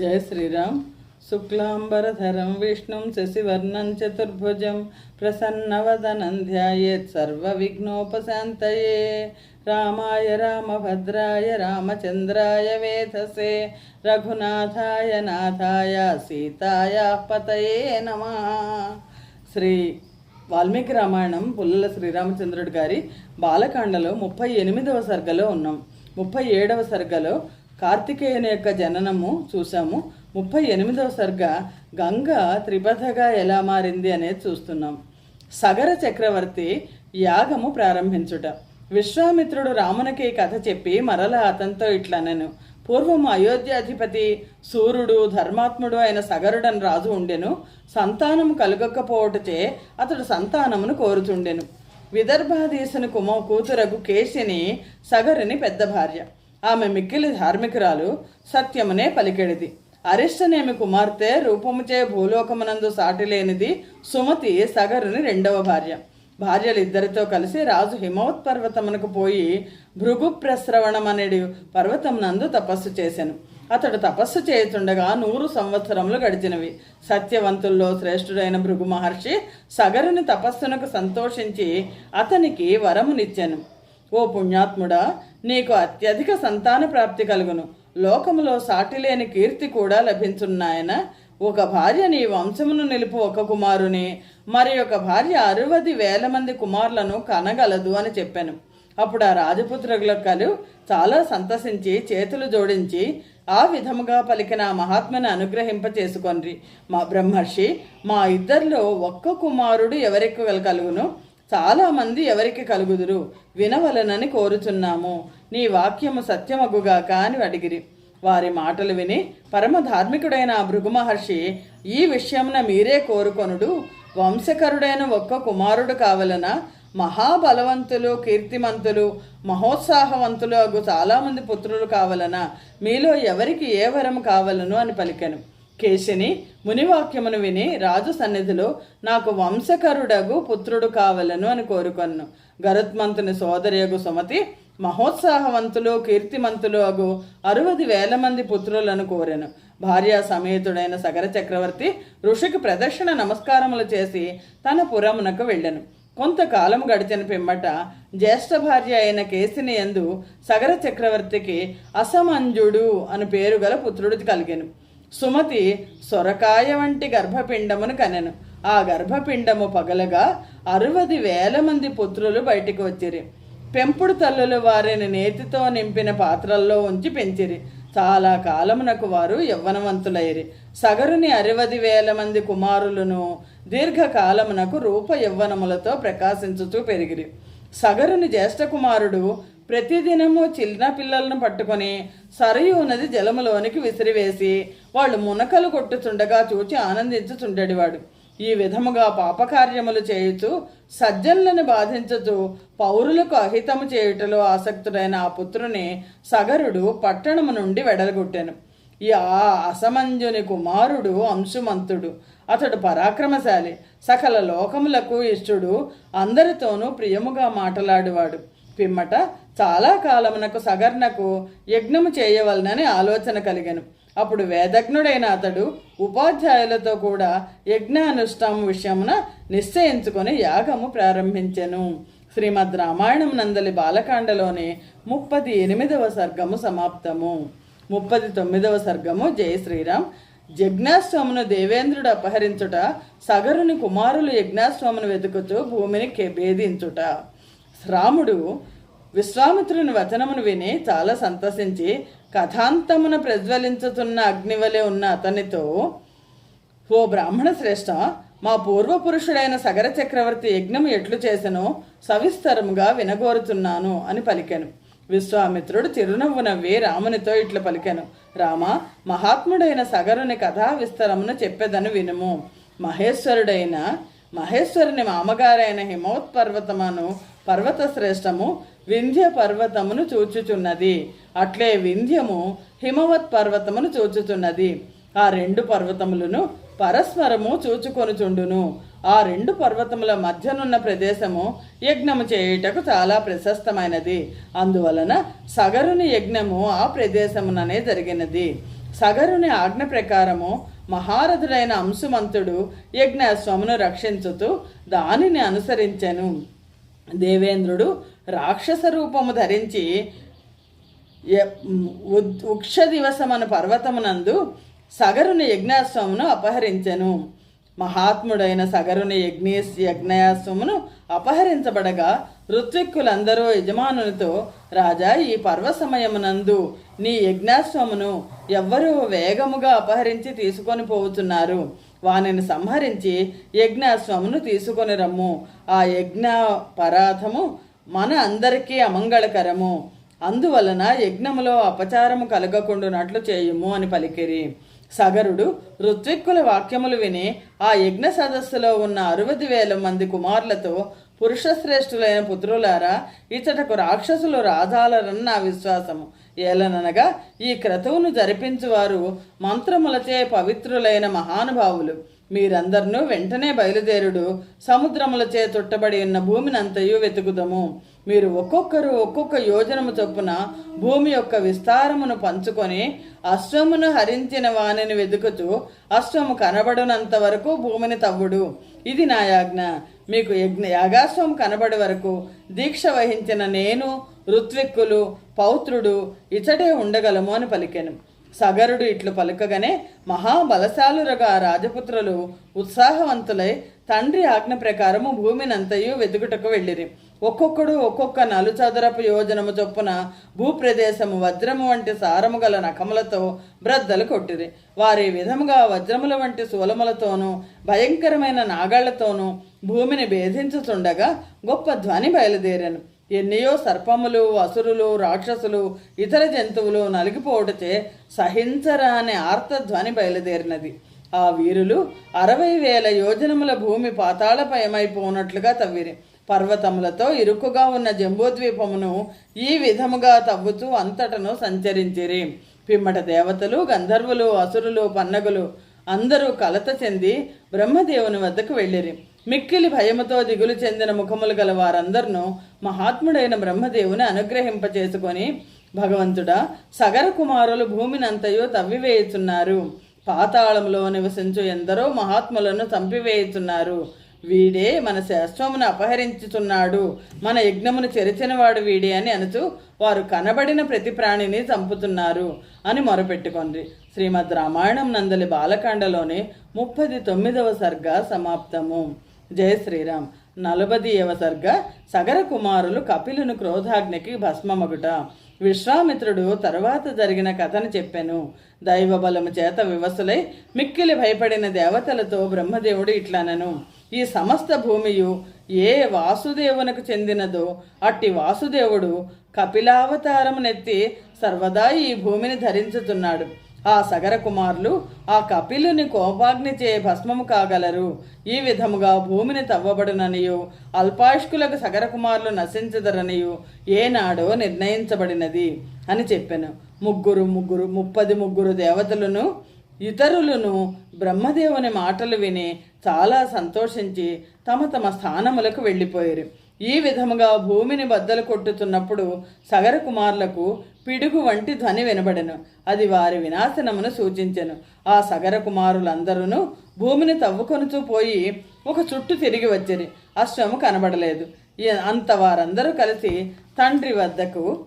జయ శ్రీరామ్ శుక్లాంబరధరం విష్ణుం శశివర్ణం చతుర్భుజం ప్రసన్నవదనం ధ్యాయేత్ సర్వవిఘ్నోపశాంతయే రామాయ రామభద్రాయ రామచంద్రాయ వేధసే రఘునాథాయ నాథాయ సీతాయ పతయే నమ శ్రీ వాల్మీకి రామాయణం పుల్లల శ్రీరామచంద్రుడు గారి బాలకాండలో ముప్పై ఎనిమిదవ సర్గలో ఉన్నాం. ముప్పై ఏడవ సర్గలో కార్తికేయుని యొక్క జననము చూసాము ముప్పై ఎనిమిదవ సర్గ గంగ త్రిపథగా ఎలా మారింది అనేది చూస్తున్నాం. సగర చక్రవర్తి యాగము ప్రారంభించుట. విశ్వామిత్రుడు రామునికి ఈ కథ చెప్పి మరలా అతనితో ఇట్లనెను పూర్వము అయోధ్యాధిపతి సూర్యుడు ధర్మాత్ముడు అయిన సగరుడని రాజు ఉండెను. సంతానము కలుగకపోవటచే అతడు సంతానమును కోరుచుండెను. విదర్భాధీశుని కుమ కూతురగు కేశిని సగరుని పెద్ద భార్య. ఆమె మిక్కిలి ధార్మికురాలు సత్యమునే పలికెడిది. అరిష్టనేమి కుమార్తె రూపముచే భూలోకమునందు సాటి లేనిది సుమతి సగరుని రెండవ భార్య. భార్యలిద్దరితో కలిసి రాజు హిమవత్ పర్వతమునకు పోయి భృగు ప్రస్రవణం పర్వతమునందు తపస్సు చేశాను అతడు తపస్సు చేయుచుండగా నూరు సంవత్సరములు గడిచినవి. సత్యవంతుల్లో శ్రేష్ఠుడైన భృగు మహర్షి సగరుని తపస్సునకు సంతోషించి అతనికి వరమునిచ్చాను. ఓ పుణ్యాత్ముడా నీకు అత్యధిక సంతాన ప్రాప్తి కలుగును. లోకములో సాటిలేని కీర్తి కూడా లభించున్నాయన. ఒక భార్య నీ వంశమును నిలుపు ఒక కుమారుని మరి ఒక భార్య అరవది వేల మంది కుమారులను కనగలదు అని చెప్పాను. అప్పుడు ఆ రాజపుత్రులకలు చాలా సంతసించి చేతులు జోడించి ఆ విధముగా పలికిన ఆ మహాత్మని అనుగ్రహింప చేసుకొనరి. మా బ్రహ్మర్షి మా ఇద్దరిలో ఒక్క కుమారుడు ఎవరికి కలుగును? చాలామంది ఎవరికి కలుగుదురు? వినవలనని కోరుచున్నాము. నీ వాక్యము సత్యమగుగాక అని అడిగిరి. వారి మాటలు విని పరమ ధార్మికుడైన భృగు మహర్షి ఈ విషయమున మీరే కోరుకొనుడు? వంశకరుడైన ఒక్క కుమారుడు కావలన మహాబలవంతులు కీర్తిమంతులు మహోత్సాహవంతులు అగు చాలామంది పుత్రులు కావలన మీలో ఎవరికి ఏ వరం కావలను అని పలికెను. కేశిని మునివాక్యమును విని రాజు సన్నిధిలో నాకు వంశకరుడగు పుత్రుడు కావలను అని కోరుకొన్ను. గరుత్మంతుని సోదరియగు సుమతి మహోత్సాహవంతులు కీర్తిమంతులు అగు అరవది వేల మంది పుత్రులను కోరెను. భార్య సమేతుడైన సగర చక్రవర్తి ఋషికి ప్రదక్షిణ నమస్కారములు చేసి తన పురమునకు వెళ్ళెను. కొంతకాలం గడిచిన పిమ్మట జ్యేష్ఠ భార్య అయిన కేసిని ఎందు సగర చక్రవర్తికి అసమంజుడు అని పేరు గల పుత్రుడు కలిగెను. సుమతి సొరకాయ వంటి గర్భపిండమును కనెను. ఆ గర్భపిండము పగలగా అరవది వేల మంది పుత్రులు బయటికి వచ్చిరి. పెంపుడు తల్లులు వారిని నేతితో నింపిన పాత్రల్లో ఉంచి పెంచిరి. చాలా కాలమునకు వారు యవ్వనవంతులైరి. సగరుని అరవది వేల మంది కుమారులను దీర్ఘకాలమునకు రూప యవ్వనములతో ప్రకాశించుతూ పెరిగిరి. సగరుని జ్యేష్ఠ కుమారుడు ప్రతిదినము చిన్న పిల్లలను పట్టుకొని సరయు నది జలములోనికి విసిరివేసి వాళ్ళు మునకలు కొట్టుచుండగా చూచి ఆనందించుచుండేవాడు. ఈ విధముగా పాపకార్యములు చేయుచు సజ్జనులను బాధించుచు పౌరులకు అహితము చేయుటలో ఆసక్తుడైన ఆ పుత్రుని సగరుడు పట్టణము నుండి వెడలగొట్టాను. ఈ ఆ అసమంజుని కుమారుడు అంశుమంతుడు. అతడు పరాక్రమశాలి. సకల లోకములకు ఇష్టుడు. అందరితోనూ ప్రియముగా మాట్లాడేవాడు. పిమ్మట చాలా కాలమునకు సగర్నకు యజ్ఞము చేయవలనని ఆలోచన కలిగాను. అప్పుడు వేదజ్ఞుడైన అతడు ఉపాధ్యాయులతో కూడా యజ్ఞానుష్ఠానం విషయమున నిశ్చయించుకొని యాగము ప్రారంభించెను. శ్రీమద్ రామాయణం నందలి బాలకాండలోని ముప్పది ఎనిమిదవ సర్గము సమాప్తము. ముప్పది తొమ్మిదవ సర్గము జయ శ్రీరామ్. యజ్ఞాశ్వమును దేవేంద్రుడు అపహరించుట సగరుని కుమారులు యజ్ఞాశ్వమును వెతుకుతూ భూమిని కే- భేదించుట. రాముడు విశ్వామిత్రుని వచనమును విని చాలా సంతసించి కథాంతమున ప్రజ్వలించుతున్న అగ్నివలే ఉన్న అతనితో ఓ బ్రాహ్మణ శ్రేష్ఠ మా పూర్వపురుషుడైన సగర చక్రవర్తి యజ్ఞము ఎట్లు చేసెనో సవిస్తరముగా వినగోరుతున్నాను అని పలికాను. విశ్వామిత్రుడు చిరునవ్వు నవ్వి రామునితో ఇట్లు పలికాను. రామ మహాత్ముడైన సగరుని కథా విస్తరమును చెప్పేదని వినుము. మహేశ్వరుడైన మహేశ్వరుని మామగారైన హిమవత్ పర్వతమును పర్వత శ్రేష్టము వింధ్య పర్వతమును చూచుచున్నది. అట్లే వింధ్యము హిమవత్ పర్వతమును చూచుచున్నది. ఆ రెండు పర్వతములను పరస్పరము చూచుకొనుచుండును. ఆ రెండు పర్వతముల మధ్యనున్న ప్రదేశము యజ్ఞము చేయుటకు చాలా ప్రశస్తమైనది. అందువలన సగరుని యజ్ఞము ఆ ప్రదేశముననే జరిగినది. సగరుని ఆజ్ఞ ప్రకారము మహారథుడైన అంశుమంతుడు యజ్ఞాశ్వమును రక్షించుతూ దానిని అనుసరించెను. దేవేంద్రుడు రాక్షస రూపము ధరించి వృక్ష ఉక్ష దివసమను పర్వతమునందు సగరుని యజ్ఞాశ్వమును అపహరించెను. మహాత్ముడైన సగరుని యజ్ఞేశ్ యజ్ఞయాశ్వమును అపహరించబడగా ఋత్విక్కులందరూ యజమానులతో రాజా ఈ పర్వ సమయమునందు నీ యజ్ఞాశ్వమును ఎవ్వరూ వేగముగా అపహరించి తీసుకొని పోవుతున్నారు వానిని సంహరించి యజ్ఞాశ్వమును తీసుకొని రమ్ము ఆ యజ్ఞ పరాధము మన అందరికీ అమంగళకరము. అందువలన యజ్ఞములో అపచారము కలగకుండునట్లు చేయుము అని పలికిరి. సగరుడు ఋత్విక్కుల వాక్యములు విని ఆ యజ్ఞ సదస్సులో ఉన్న అరవది వేల మంది కుమారులతో పురుషశ్రేష్ఠులైన పుత్రులారా ఇచ్చటకు రాక్షసులు రాజాలరన్న నా విశ్వాసము. ఏలననగా ఈ క్రతువును జరిపించువారు మంత్రములచే పవిత్రులైన మహానుభావులు. మీరందరినూ వెంటనే బయలుదేరుడు సముద్రములచే చుట్టబడి ఉన్న భూమినంతయు వెతుకుదము. మీరు ఒక్కొక్కరు ఒక్కొక్క యోజనము చొప్పున భూమి యొక్క విస్తారమును పంచుకొని అశ్వమును హరించిన వాణిని వెతుకుతూ అశ్వము కనబడునంత వరకు భూమిని తవ్వుడు. ఇది నా యాజ్ఞ. మీకు యజ్ఞ యాగాశ్వం కనబడి వరకు దీక్ష వహించిన నేను ఋత్విక్కులు పౌత్రుడు ఇచటే ఉండగలము అని పలికెను. సగరుడు ఇట్లు పలుకగానే మహాబలశాలురగా రాజపుత్రులు ఉత్సాహవంతులై తండ్రి ఆజ్ఞ ప్రకారము భూమినంతయు వెతుకుటకు వెళ్ళిరి. ఒక్కొక్కడు ఒక్కొక్క నలుచదరపు యోజనము చొప్పున భూప్రదేశము వజ్రము వంటి సారము గల నఖములతో బ్రద్దలు కొట్టిరి. వారి విధముగా వజ్రముల వంటి శూలములతోనూ భయంకరమైన నాగాళ్ళతోనూ భూమిని భేదించుచుండగా గొప్ప ధ్వని బయలుదేరాను. ఎన్నయో సర్పములు అసురులు రాక్షసులు ఇతర జంతువులు నలిగిపోవటచే సహించరాని ఆర్తధ్వని బయలుదేరినది. ఆ వీరులు అరవై వేల యోజనముల భూమి పాతాళపయమైపోనట్లుగా తవ్విరి. పర్వతములతో ఇరుకుగా ఉన్న జంబూద్వీపమును ఈ విధముగా తవ్వుతూ అంతటను సంచరించిరి. పిమ్మట దేవతలు గంధర్వులు అసురులు పన్నగులు అందరూ కలత చెంది బ్రహ్మదేవుని వద్దకు వెళ్ళిరి. మిక్కిలి భయముతో దిగులు చెందిన ముఖములు గల వారందరినూ మహాత్ముడైన బ్రహ్మదేవుని అనుగ్రహింపచేసుకొని భగవంతుడా సగర కుమారులు భూమినంతయు తవ్వివేయుచున్నారు. పాతాళంలో నివసించు ఎందరో మహాత్ములను చంపివేయుచున్నారు. వీడే మన శాస్త్రమును అపహరించుతున్నాడు మన యజ్ఞమును చెరిచినవాడు వీడే అని అనుచు వారు కనబడిన ప్రతి ప్రాణిని చంపుతున్నారు అని మొరపెట్టుకొండ్రి. శ్రీమద్ రామాయణం నందలి బాలకాండలోని ముప్పది తొమ్మిదవ సర్గ సమాప్తము. జయ శ్రీరామ్. నలభదియవ సర్గ సగర కుమారులు కపిలును క్రోధాగ్నికి భస్మమగుట. విశ్వామిత్రుడు తరువాత జరిగిన కథను చెప్పెను. దైవబలము చేత వివసులై మిక్కిలి భయపడిన దేవతలతో బ్రహ్మదేవుడు ఇట్లనను. ఈ సమస్త భూమియు ఏ వాసుదేవునకు చెందినదో అట్టి వాసుదేవుడు కపిలావతారమునెత్తి సర్వదా ఈ భూమిని ధరించుతున్నాడు. ఆ సగర కుమారులు ఆ కపిలుని కోపాగ్నిచే భస్మము కాగలరు. ఈ విధముగా భూమిని తవ్వబడుననియు అల్పాయుష్కులకు సగర కుమారులు నశించదరనియు ఏనాడో నిర్ణయించబడినది అని చెప్పాను. ముగ్గురు ముగ్గురు ముప్పది ముగ్గురు దేవతలను ఇతరులను బ్రహ్మదేవుని మాటలు విని చాలా సంతోషించి తమ తమ స్థానములకు వెళ్ళిపోయారు. ఈ విధముగా భూమిని బద్దలు కొట్టుతున్నప్పుడు సగర కుమారులకు పిడుగు వంటి ధ్వని వినబడెను. అది వారి వినాశనమును సూచించెను. ఆ సగర కుమారులందరూ భూమిని తవ్వుకొనుచూ పోయి ఒక చుట్టు తిరిగి వచ్చిరి. అశ్వము కనబడలేదు. అంత వారందరూ కలిసి తండ్రి వద్దకు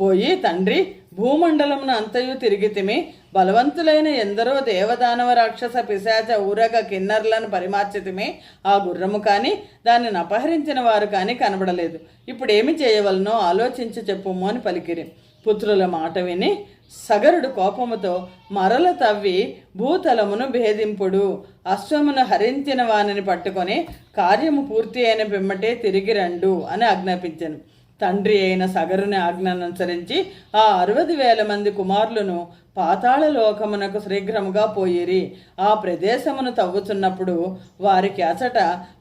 పోయి తండ్రి భూమండలమును అంతయు తిరిగితిమి బలవంతులైన ఎందరో దేవదానవ రాక్షస పిశాచ ఊరగ కిన్నర్లను పరిమార్చితిమి ఆ గుర్రము కానీ దానిని అపహరించిన వారు కానీ కనబడలేదు. ఇప్పుడు ఏమి చేయవలనో ఆలోచించి చెప్పుము అని పలికిరి. పుత్రుల మాట విని సగరుడు కోపముతో మరల తవ్వి భూతలమును భేదింపుడు. అశ్వమును హరించిన వానిని పట్టుకొని కార్యము పూర్తి అయిన పిమ్మటే తిరిగి రండు అని ఆజ్ఞాపించాను. తండ్రి అయిన సగరుని ఆజ్ఞను అనుసరించి ఆ అరవది వేల మంది కుమారులను పాతాళ లోకమునకు శీఘ్రముగా పోయిరి. ఆ ప్రదేశమును తవ్వుతున్నప్పుడు వారికి అచట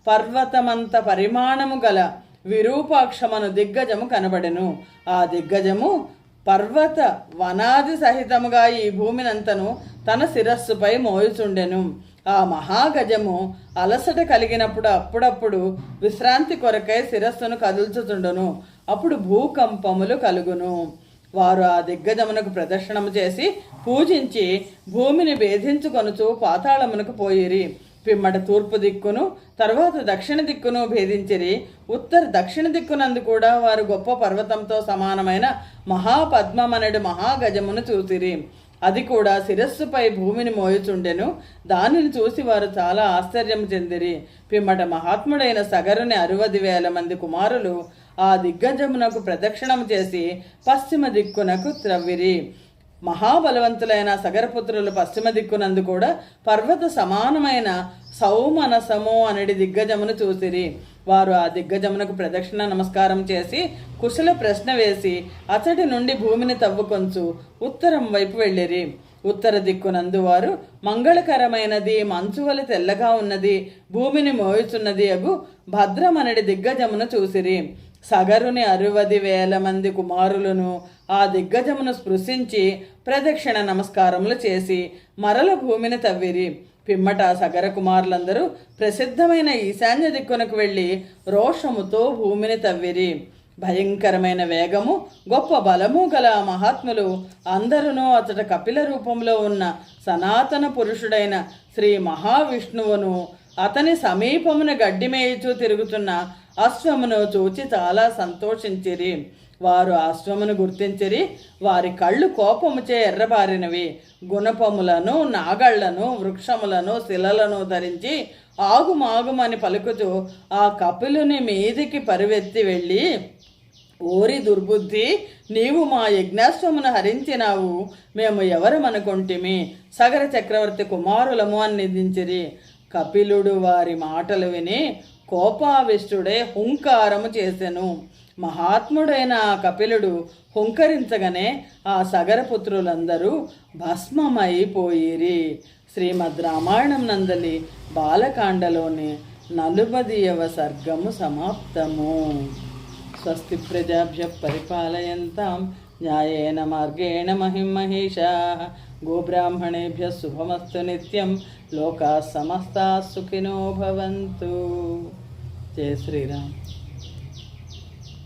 పర్వతమంత పరిమాణము గల విరూపాక్షమను దిగ్గజము కనబడెను. ఆ దిగ్గజము పర్వత వనాది సహితముగా ఈ భూమినంతను తన శిరస్సుపై మోయుచుండెను. ఆ మహాగజము అలసట కలిగినప్పుడు అప్పుడప్పుడు విశ్రాంతి కొరకై శిరస్సును కదుల్చుచుండును. అప్పుడు భూకంపములు కలుగును. వారు ఆ దిగ్గజమునకు ప్రదర్శనము చేసి పూజించి భూమిని భేదించుకొనుచు పాతాళమునకు పోయిరి. పిమ్మట తూర్పు దిక్కును తర్వాత దక్షిణ దిక్కును భేదించిరి. ఉత్తర దక్షిణ దిక్కునందు కూడా వారు గొప్ప పర్వతంతో సమానమైన మహాపద్మమనడు మహాగజమును చూసిరి. అది కూడా శిరస్సుపై భూమిని మోయుచుండెను. దానిని చూసి వారు చాలా ఆశ్చర్యం చెందిరి. పిమ్మట మహాత్ముడైన సగరుని అరవది వేల మంది కుమారులు ఆ దిగ్గజమునకు ప్రదక్షిణం చేసి పశ్చిమ దిక్కునకు త్రవ్విరి. మహాబలవంతులైన సగరపుత్రులు పశ్చిమ దిక్కునందు కూడా పర్వత సమానమైన సౌమనసము అనేది దిగ్గజమును చూసిరి. వారు ఆ దిగ్గజమునకు ప్రదక్షిణ నమస్కారం చేసి కుశల ప్రశ్న వేసి అతడి నుండి భూమిని తవ్వుకొంచు ఉత్తరం వైపు వెళ్ళిరి. ఉత్తర దిక్కునందు వారు మంగళకరమైనది మంచువలి తెల్లగా ఉన్నది భూమిని మోయుచున్నది అగు భద్రమనడి దిగ్గజమును చూసిరి. సగరుని అరువది వేల మంది కుమారులను ఆ దిగ్గజమును స్పృశించి ప్రదక్షిణ నమస్కారములు చేసి మరల భూమిని తవ్విరి. పిమ్మట సగర కుమారులందరూ ప్రసిద్ధమైన ఈశాన్య దిక్కునకు వెళ్ళి రోషముతో భూమిని తవ్విరి. భయంకరమైన వేగము గొప్ప బలము గల మహాత్ములు అందరూ అతట కపిల రూపంలో ఉన్న సనాతన పురుషుడైన శ్రీ మహావిష్ణువును అతని సమీపమున గడ్డిమేయుచూ తిరుగుతున్న అశ్వమును చూచి చాలా సంతోషించిరి. వారు అశ్వమును గుర్తించిరి. వారి కళ్ళు కోపముచే ఎర్రబారినవి. గుణపములను నాగళ్ళను వృక్షములను శిలలను ధరించి ఆగుమాగుమని పలుకుతూ ఆ కపిలుని మీదికి పరివెత్తి వెళ్ళి ఓరి దుర్బుద్ధి నీవు మా యజ్ఞాశ్వమును హరించినావు. మేము ఎవరమనుకొంటిమి? సగర చక్రవర్తి కుమారులము అని నిధించిరి కపిలుడు వారి మాటలు విని కోపావిష్టుడే హుంకారము చేసెను. మహాత్ముడైన కపిలుడు హుంకరించగానే ఆ సగరపుత్రులందరూ భస్మమైపోయిరి. శ్రీమద్ రామాయణం నందలి బాలకాండలోని నలుబదియవ సర్గము సమాప్తము. స్వస్తి ప్రజాభ్య పరిపాలయంతాం. న్యాయేన మార్గేణ మహిం గోబ్రాహ్మణేభ్య శుభమస్తు నిత్యం. లోకా సమస్తా సుఖినో భవంతు. జయ శ్రీరామ్